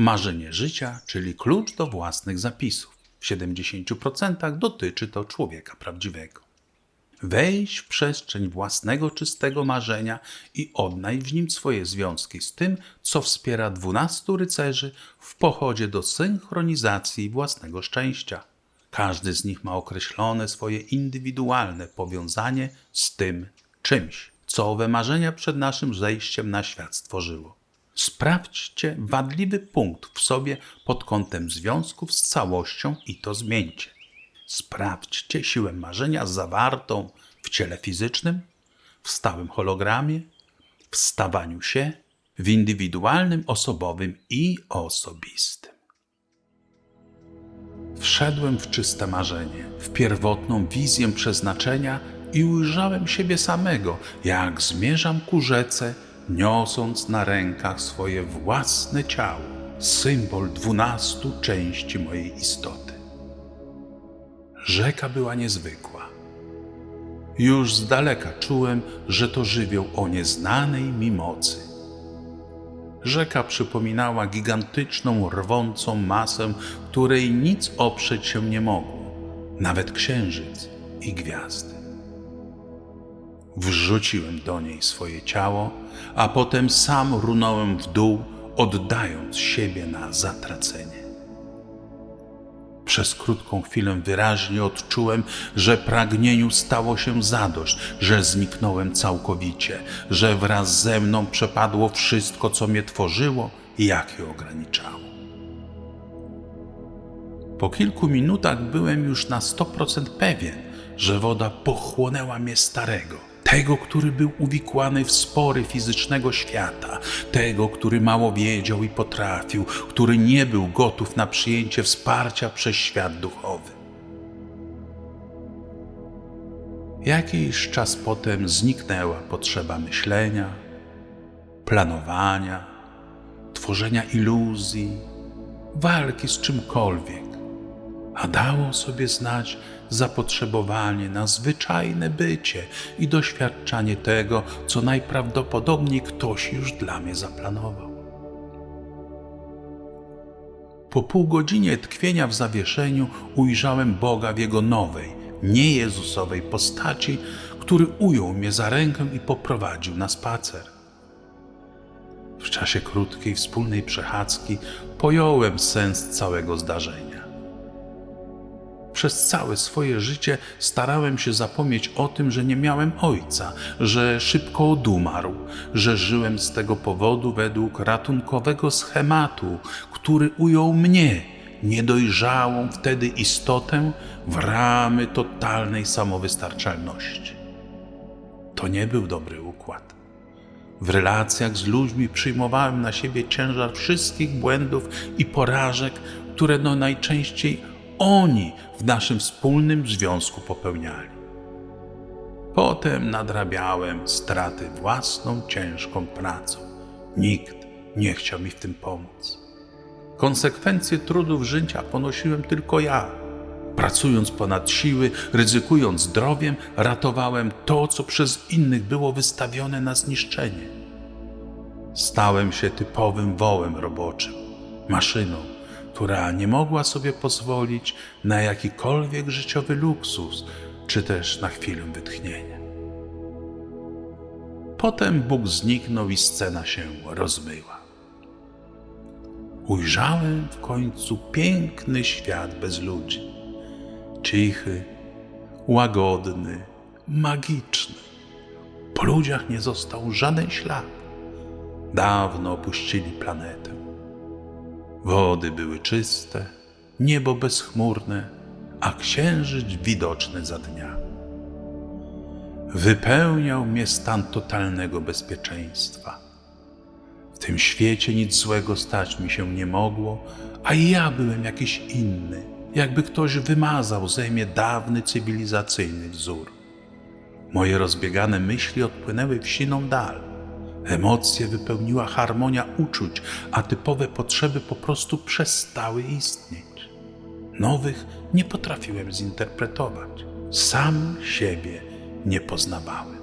Marzenie życia, czyli klucz do własnych zapisów. W 70% dotyczy to człowieka prawdziwego. Wejdź w przestrzeń własnego czystego marzenia i odnaj w nim swoje związki z tym, co wspiera dwunastu rycerzy w pochodzie do synchronizacji własnego szczęścia. Każdy z nich ma określone swoje indywidualne powiązanie z tym czymś, co owe marzenia przed naszym zejściem na świat stworzyło. Sprawdźcie wadliwy punkt w sobie pod kątem związków z całością i to zmieńcie. Sprawdźcie siłę marzenia zawartą w ciele fizycznym, w stałym hologramie, w stawaniu się, w indywidualnym, osobowym i osobistym. Wszedłem w czyste marzenie, w pierwotną wizję przeznaczenia i ujrzałem siebie samego, jak zmierzam ku rzece, niosąc na rękach swoje własne ciało, symbol dwunastu części mojej istoty. Rzeka była niezwykła. Już z daleka czułem, że to żywioł o nieznanej mi mocy. Rzeka przypominała gigantyczną, rwącą masę, której nic oprzeć się nie mogło, nawet księżyc i gwiazdy. Wrzuciłem do niej swoje ciało, a potem sam runąłem w dół, oddając siebie na zatracenie. Przez krótką chwilę wyraźnie odczułem, że pragnieniu stało się zadość, że zniknąłem całkowicie, że wraz ze mną przepadło wszystko, co mnie tworzyło i jak je ograniczało. Po kilku minutach byłem już na 100% pewien, że woda pochłonęła mnie starego, tego, który był uwikłany w spory fizycznego świata, tego, który mało wiedział i potrafił, który nie był gotów na przyjęcie wsparcia przez świat duchowy. Jakiś czas potem zniknęła potrzeba myślenia, planowania, tworzenia iluzji, walki z czymkolwiek, a dało sobie znać zapotrzebowanie na zwyczajne bycie i doświadczanie tego, co najprawdopodobniej ktoś już dla mnie zaplanował. Po pół godzinie tkwienia w zawieszeniu ujrzałem Boga w Jego nowej, nie Jezusowej postaci, który ujął mnie za rękę i poprowadził na spacer. W czasie krótkiej wspólnej przechadzki pojąłem sens całego zdarzenia. Przez całe swoje życie starałem się zapomnieć o tym, że nie miałem ojca, że szybko odumarł, że żyłem z tego powodu według ratunkowego schematu, który ujął mnie, niedojrzałą wtedy istotę, w ramy totalnej samowystarczalności. To nie był dobry układ. W relacjach z ludźmi przyjmowałem na siebie ciężar wszystkich błędów i porażek, które no najczęściej oni w naszym wspólnym związku popełniali. Potem nadrabiałem straty własną ciężką pracą. Nikt nie chciał mi w tym pomóc. Konsekwencje trudów życia ponosiłem tylko ja. Pracując ponad siły, ryzykując zdrowiem, ratowałem to, co przez innych było wystawione na zniszczenie. Stałem się typowym wołem roboczym, maszyną, która nie mogła sobie pozwolić na jakikolwiek życiowy luksus, czy też na chwilę wytchnienia. Potem Bóg zniknął i scena się rozmyła. Ujrzałem w końcu piękny świat bez ludzi. Cichy, łagodny, magiczny. Po ludziach nie został żaden ślad. Dawno opuścili planetę. Wody były czyste, niebo bezchmurne, a księżyc widoczny za dnia. Wypełniał mnie stan totalnego bezpieczeństwa. W tym świecie nic złego stać mi się nie mogło, a ja byłem jakiś inny, jakby ktoś wymazał ze mnie dawny cywilizacyjny wzór. Moje rozbiegane myśli odpłynęły w siną dal. Emocje wypełniła harmonia uczuć, a typowe potrzeby po prostu przestały istnieć. Nowych nie potrafiłem zinterpretować. Sam siebie nie poznawałem.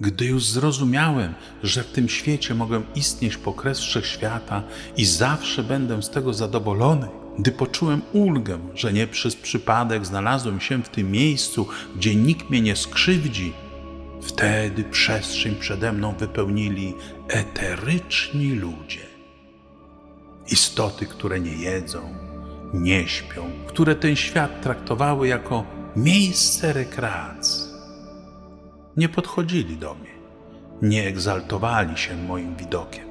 Gdy już zrozumiałem, że w tym świecie mogę istnieć po kres wszechświata i zawsze będę z tego zadowolony, gdy poczułem ulgę, że nie przez przypadek znalazłem się w tym miejscu, gdzie nikt mnie nie skrzywdzi, wtedy przestrzeń przede mną wypełnili eteryczni ludzie. Istoty, które nie jedzą, nie śpią, które ten świat traktowały jako miejsce rekreacji. Nie podchodzili do mnie, nie egzaltowali się moim widokiem.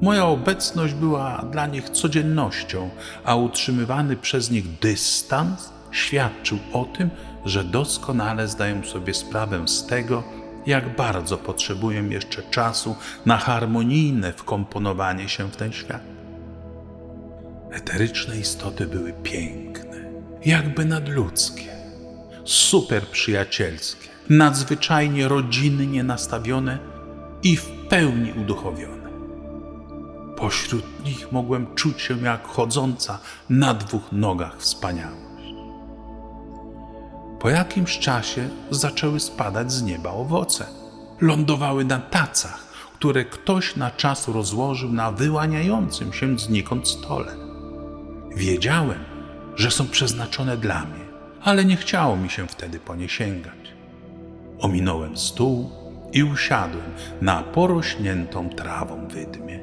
Moja obecność była dla nich codziennością, a utrzymywany przez nich dystans świadczył o tym, że doskonale zdają sobie sprawę z tego, jak bardzo potrzebuję jeszcze czasu na harmonijne wkomponowanie się w ten świat. Eteryczne istoty były piękne, jakby nadludzkie, super przyjacielskie, nadzwyczajnie rodzinnie nastawione i w pełni uduchowione. Pośród nich mogłem czuć się jak chodząca na dwóch nogach wspaniałość. Po jakimś czasie zaczęły spadać z nieba owoce. Lądowały na tacach, które ktoś na czas rozłożył na wyłaniającym się znikąd stole. Wiedziałem, że są przeznaczone dla mnie, ale nie chciało mi się wtedy po nie sięgać. Ominąłem stół i usiadłem na porośniętą trawą wydmie.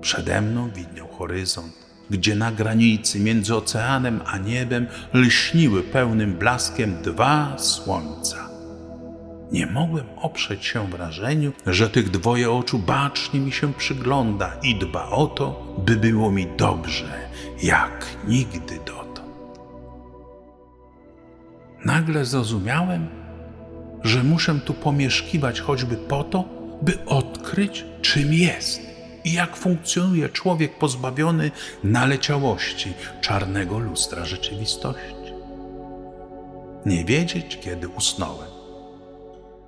Przede mną widniał horyzont, gdzie na granicy między oceanem a niebem lśniły pełnym blaskiem dwa słońca. Nie mogłem oprzeć się wrażeniu, że tych dwoje oczu bacznie mi się przygląda i dba o to, by było mi dobrze, jak nigdy dotąd. Nagle zrozumiałem, że muszę tu pomieszkiwać choćby po to, by odkryć, czym jest i jak funkcjonuje człowiek pozbawiony naleciałości czarnego lustra rzeczywistości. Nie wiedzieć, kiedy usnąłem.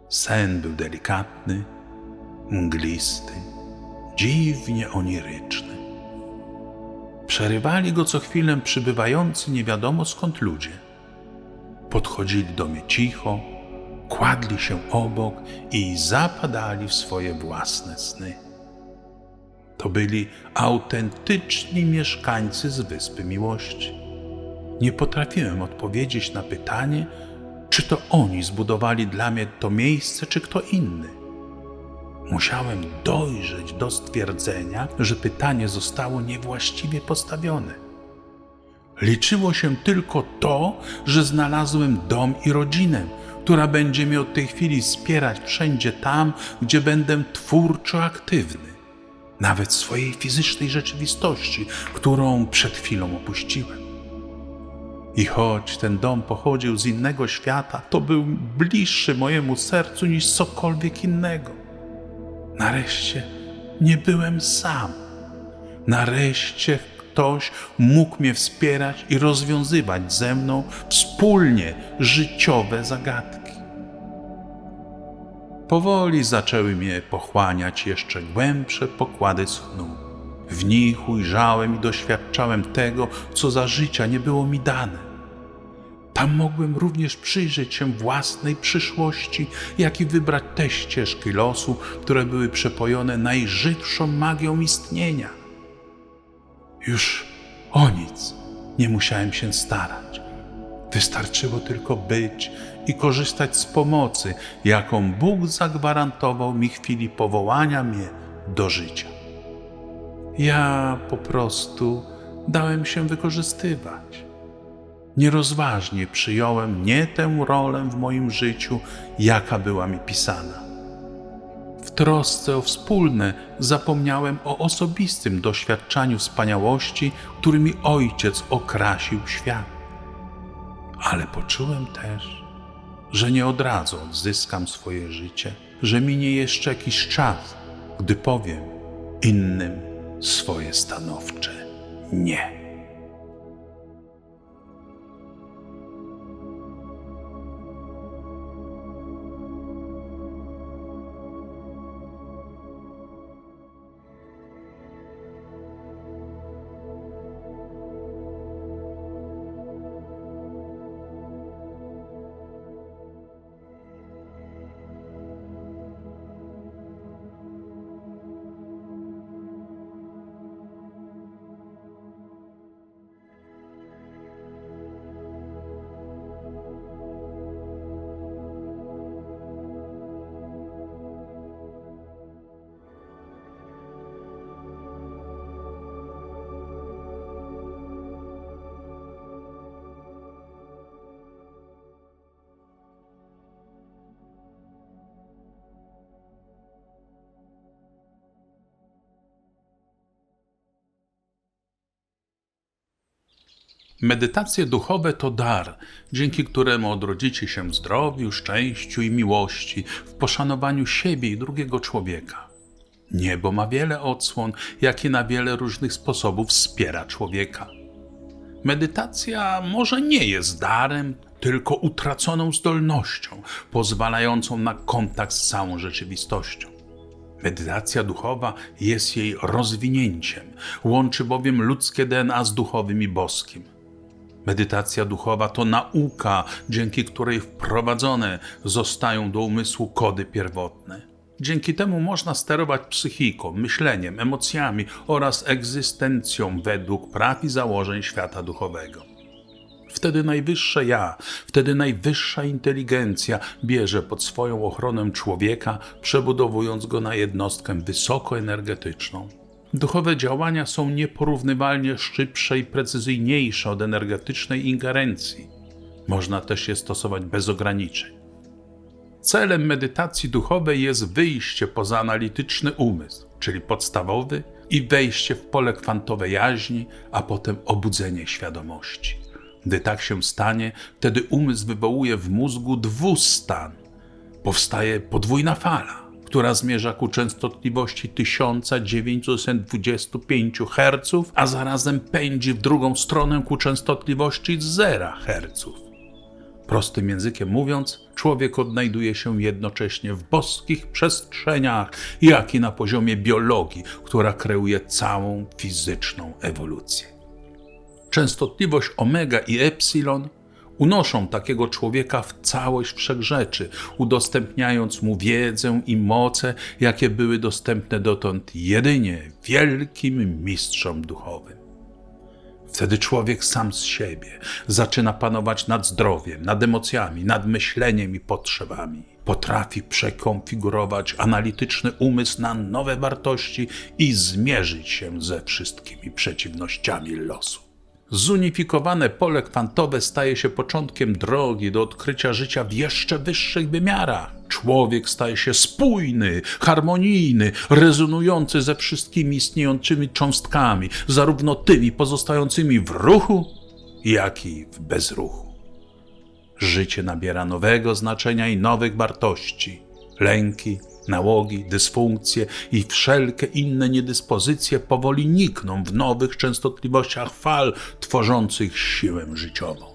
Sen był delikatny, mglisty, dziwnie oniryczny. Przerywali go co chwilę przybywający nie wiadomo skąd ludzie. Podchodzili do mnie cicho, kładli się obok i zapadali w swoje własne sny. To byli autentyczni mieszkańcy z Wyspy Miłości. Nie potrafiłem odpowiedzieć na pytanie, czy to oni zbudowali dla mnie to miejsce, czy kto inny. Musiałem dojrzeć do stwierdzenia, że pytanie zostało niewłaściwie postawione. Liczyło się tylko to, że znalazłem dom i rodzinę, która będzie mnie od tej chwili wspierać wszędzie tam, gdzie będę twórczo aktywny, nawet swojej fizycznej rzeczywistości, którą przed chwilą opuściłem. I choć ten dom pochodził z innego świata, to był bliższy mojemu sercu niż cokolwiek innego. Nareszcie nie byłem sam. Nareszcie ktoś mógł mnie wspierać i rozwiązywać ze mną wspólnie życiowe zagadki. Powoli zaczęły mnie pochłaniać jeszcze głębsze pokłady snu. W nich ujrzałem i doświadczałem tego, co za życia nie było mi dane. Tam mogłem również przyjrzeć się własnej przyszłości, jak i wybrać te ścieżki losu, które były przepojone najżywszą magią istnienia. Już o nic nie musiałem się starać. Wystarczyło tylko być i korzystać z pomocy, jaką Bóg zagwarantował mi chwili powołania mnie do życia. Ja po prostu dałem się wykorzystywać. Nierozważnie przyjąłem nie tę rolę w moim życiu, jaka była mi pisana. W trosce o wspólne zapomniałem o osobistym doświadczaniu wspaniałości, którymi Ojciec okrasił świat. Ale poczułem też, że nie od razu odzyskam swoje życie, że minie jeszcze jakiś czas, gdy powiem innym swoje stanowcze nie. Medytacje duchowe to dar, dzięki któremu odrodzicie się w zdrowiu, szczęściu i miłości, w poszanowaniu siebie i drugiego człowieka. Niebo ma wiele odsłon, jak i na wiele różnych sposobów wspiera człowieka. Medytacja może nie jest darem, tylko utraconą zdolnością, pozwalającą na kontakt z całą rzeczywistością. Medytacja duchowa jest jej rozwinięciem, łączy bowiem ludzkie DNA z duchowym i boskim. Medytacja duchowa to nauka, dzięki której wprowadzone zostają do umysłu kody pierwotne. Dzięki temu można sterować psychiką, myśleniem, emocjami oraz egzystencją według praw i założeń świata duchowego. Wtedy najwyższe ja, wtedy najwyższa inteligencja bierze pod swoją ochronę człowieka, przebudowując go na jednostkę wysokoenergetyczną. Duchowe działania są nieporównywalnie szybsze i precyzyjniejsze od energetycznej ingerencji. Można też je stosować bez ograniczeń. Celem medytacji duchowej jest wyjście poza analityczny umysł, czyli podstawowy, i wejście w pole kwantowe jaźni, a potem obudzenie świadomości. Gdy tak się stanie, wtedy umysł wywołuje w mózgu dwustan. Powstaje podwójna fala, która zmierza ku częstotliwości 1925 Hz, a zarazem pędzi w drugą stronę ku częstotliwości 0 Hz. Prostym językiem mówiąc, człowiek odnajduje się jednocześnie w boskich przestrzeniach, jak i na poziomie biologii, która kreuje całą fizyczną ewolucję. Częstotliwość omega i epsilon unoszą takiego człowieka w całość wszechrzeczy, udostępniając mu wiedzę i moce, jakie były dostępne dotąd jedynie wielkim mistrzom duchowym. Wtedy człowiek sam z siebie zaczyna panować nad zdrowiem, nad emocjami, nad myśleniem i potrzebami. Potrafi przekonfigurować analityczny umysł na nowe wartości i zmierzyć się ze wszystkimi przeciwnościami losu. Zunifikowane pole kwantowe staje się początkiem drogi do odkrycia życia w jeszcze wyższych wymiarach. Człowiek staje się spójny, harmonijny, rezonujący ze wszystkimi istniejącymi cząstkami, zarówno tymi pozostającymi w ruchu, jak i w bezruchu. Życie nabiera nowego znaczenia i nowych wartości. Lęki, nałogi, dysfunkcje i wszelkie inne niedyspozycje powoli nikną w nowych częstotliwościach fal tworzących siłę życiową.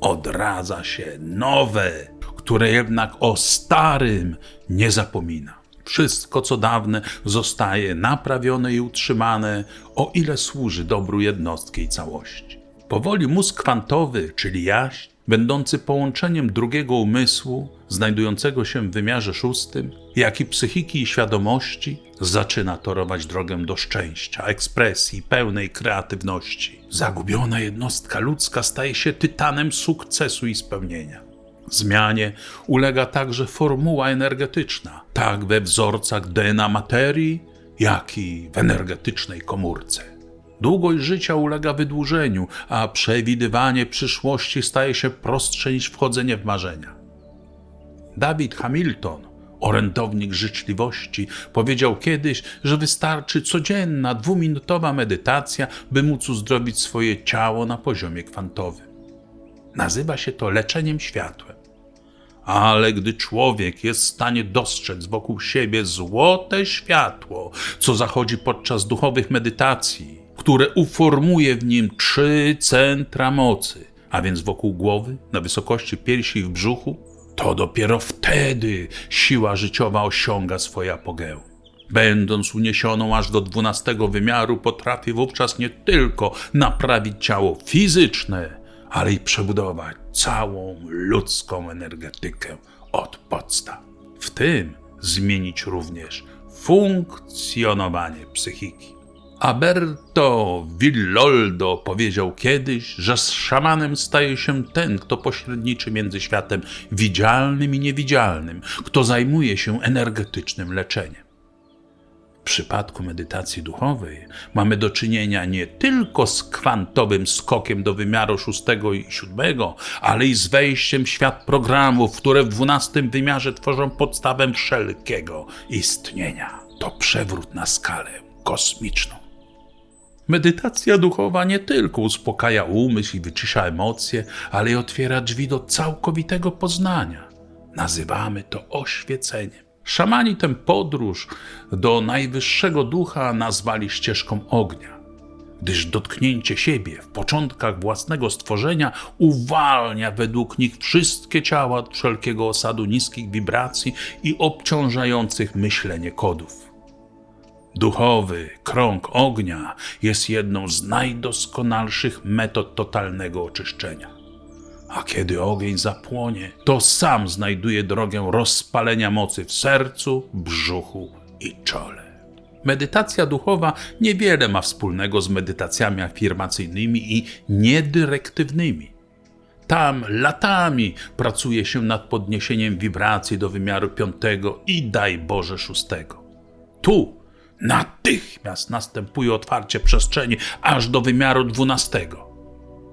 Odradza się nowe, które jednak o starym nie zapomina. Wszystko, co dawne, zostaje naprawione i utrzymane, o ile służy dobru jednostki i całości. Powoli mózg kwantowy, czyli jaźń, będący połączeniem drugiego umysłu, znajdującego się w wymiarze szóstym, jak i psychiki i świadomości, zaczyna torować drogę do szczęścia, ekspresji, pełnej kreatywności. Zagubiona jednostka ludzka staje się tytanem sukcesu i spełnienia. Zmianie ulega także formuła energetyczna, tak we wzorcach DNA materii, jak i w energetycznej komórce. Długość życia ulega wydłużeniu, a przewidywanie przyszłości staje się prostsze niż wchodzenie w marzenia. David Hamilton, orędownik życzliwości, powiedział kiedyś, że wystarczy codzienna, dwuminutowa medytacja, by móc uzdrowić swoje ciało na poziomie kwantowym. Nazywa się to leczeniem światłem. Ale gdy człowiek jest w stanie dostrzec wokół siebie złote światło, co zachodzi podczas duchowych medytacji, które uformuje w nim trzy centra mocy, a więc wokół głowy, na wysokości piersi i w brzuchu, to dopiero wtedy siła życiowa osiąga swoje apogeum. Będąc uniesioną aż do dwunastego wymiaru, potrafi wówczas nie tylko naprawić ciało fizyczne, ale i przebudować całą ludzką energetykę od podstaw. W tym zmienić również funkcjonowanie psychiki. Alberto Villoldo powiedział kiedyś, że z szamanem staje się ten, kto pośredniczy między światem widzialnym i niewidzialnym, kto zajmuje się energetycznym leczeniem. W przypadku medytacji duchowej mamy do czynienia nie tylko z kwantowym skokiem do wymiaru szóstego i siódmego, ale i z wejściem w świat programów, które w dwunastym wymiarze tworzą podstawę wszelkiego istnienia. To przewrót na skalę kosmiczną. Medytacja duchowa nie tylko uspokaja umysł i wycisza emocje, ale i otwiera drzwi do całkowitego poznania. Nazywamy to oświeceniem. Szamani tę podróż do najwyższego ducha nazwali ścieżką ognia, gdyż dotknięcie siebie w początkach własnego stworzenia uwalnia według nich wszystkie ciała od wszelkiego osadu niskich wibracji i obciążających myślenie kodów. Duchowy krąg ognia jest jedną z najdoskonalszych metod totalnego oczyszczenia. A kiedy ogień zapłonie, to sam znajduje drogę rozpalenia mocy w sercu, brzuchu i czole. Medytacja duchowa niewiele ma wspólnego z medytacjami afirmacyjnymi i niedyrektywnymi. Tam latami pracuje się nad podniesieniem wibracji do wymiaru piątego i daj Boże szóstego. Tu natychmiast następuje otwarcie przestrzeni aż do wymiaru dwunastego.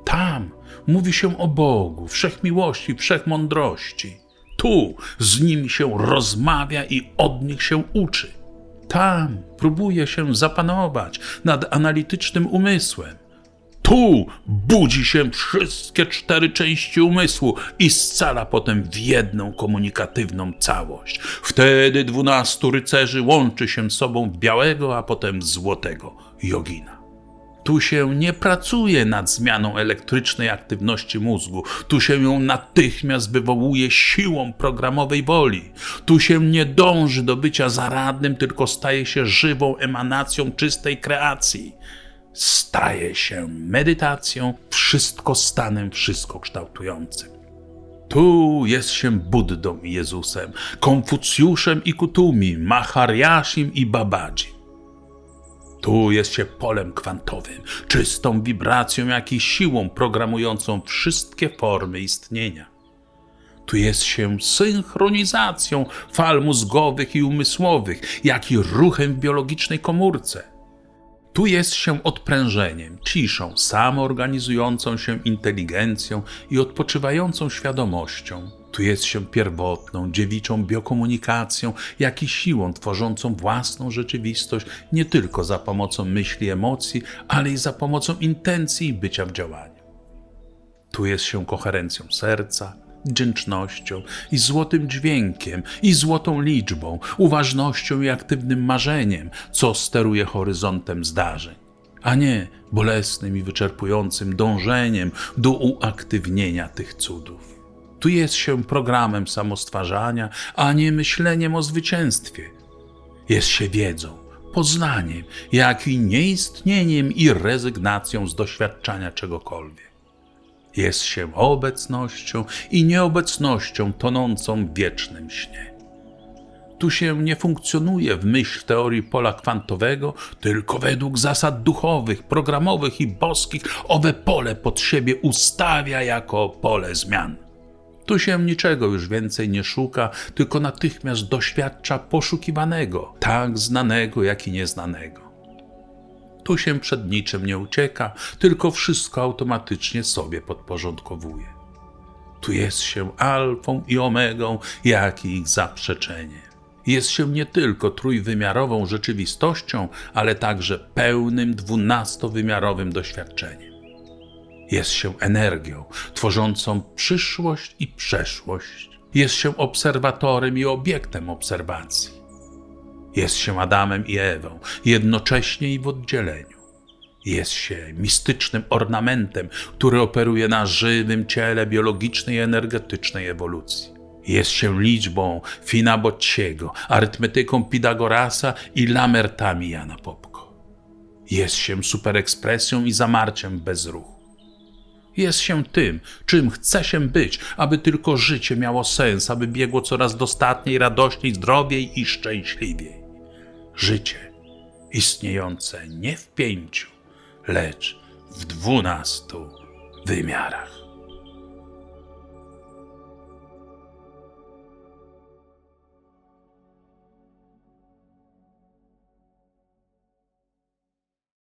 Tam mówi się o Bogu, wszechmiłości, wszechmądrości. Tu z nimi się rozmawia i od nich się uczy. Tam próbuje się zapanować nad analitycznym umysłem. Tu budzi się wszystkie cztery części umysłu i scala potem w jedną komunikatywną całość. Wtedy dwunastu rycerzy łączy się z sobą w białego, a potem złotego jogina. Tu się nie pracuje nad zmianą elektrycznej aktywności mózgu, tu się ją natychmiast wywołuje siłą programowej woli. Tu się nie dąży do bycia zaradnym, tylko staje się żywą emanacją czystej kreacji. Staje się medytacją, wszystko stanem, wszystko kształtującym. Tu jest się Buddą i Jezusem, Konfucjuszem i Kutumi, Mahariashim i Babadzim. Tu jest się polem kwantowym, czystą wibracją, jak i siłą programującą wszystkie formy istnienia. Tu jest się synchronizacją fal mózgowych i umysłowych, jak i ruchem w biologicznej komórce. Tu jest się odprężeniem, ciszą, samoorganizującą się inteligencją i odpoczywającą świadomością. Tu jest się pierwotną, dziewiczą biokomunikacją, jak i siłą tworzącą własną rzeczywistość nie tylko za pomocą myśli, emocji, ale i za pomocą intencji i bycia w działaniu. Tu jest się koherencją serca, wdzięcznością i złotym dźwiękiem, i złotą liczbą, uważnością i aktywnym marzeniem, co steruje horyzontem zdarzeń, a nie bolesnym i wyczerpującym dążeniem do uaktywnienia tych cudów. Tu jest się programem samostwarzania, a nie myśleniem o zwycięstwie. Jest się wiedzą, poznaniem, jak i nieistnieniem i rezygnacją z doświadczania czegokolwiek jest się obecnością i nieobecnością tonącą w wiecznym śnie. Tu się nie funkcjonuje w myśl teorii pola kwantowego, tylko według zasad duchowych, programowych i boskich owe pole pod siebie ustawia jako pole zmian. Tu się niczego już więcej nie szuka, tylko natychmiast doświadcza poszukiwanego, tak znanego, jak i nieznanego. Tu się przed niczym nie ucieka, tylko wszystko automatycznie sobie podporządkowuje. Tu jest się alfą i omegą, jak i ich zaprzeczenie. Jest się nie tylko trójwymiarową rzeczywistością, ale także pełnym dwunastowymiarowym doświadczeniem. Jest się energią tworzącą przyszłość i przeszłość. Jest się obserwatorem i obiektem obserwacji. Jest się Adamem i Ewą, jednocześnie i w oddzieleniu. Jest się mistycznym ornamentem, który operuje na żywym ciele biologicznej i energetycznej ewolucji. Jest się liczbą Finabociego, arytmetyką Pitagorasa i lamertami Jana Popko. Jest się superekspresją i zamarciem bez ruchu. Jest się tym, czym chce się być, aby tylko życie miało sens, aby biegło coraz dostatniej, radośniej, zdrowiej i szczęśliwiej życie istniejące nie w pięciu, lecz w dwunastu wymiarach.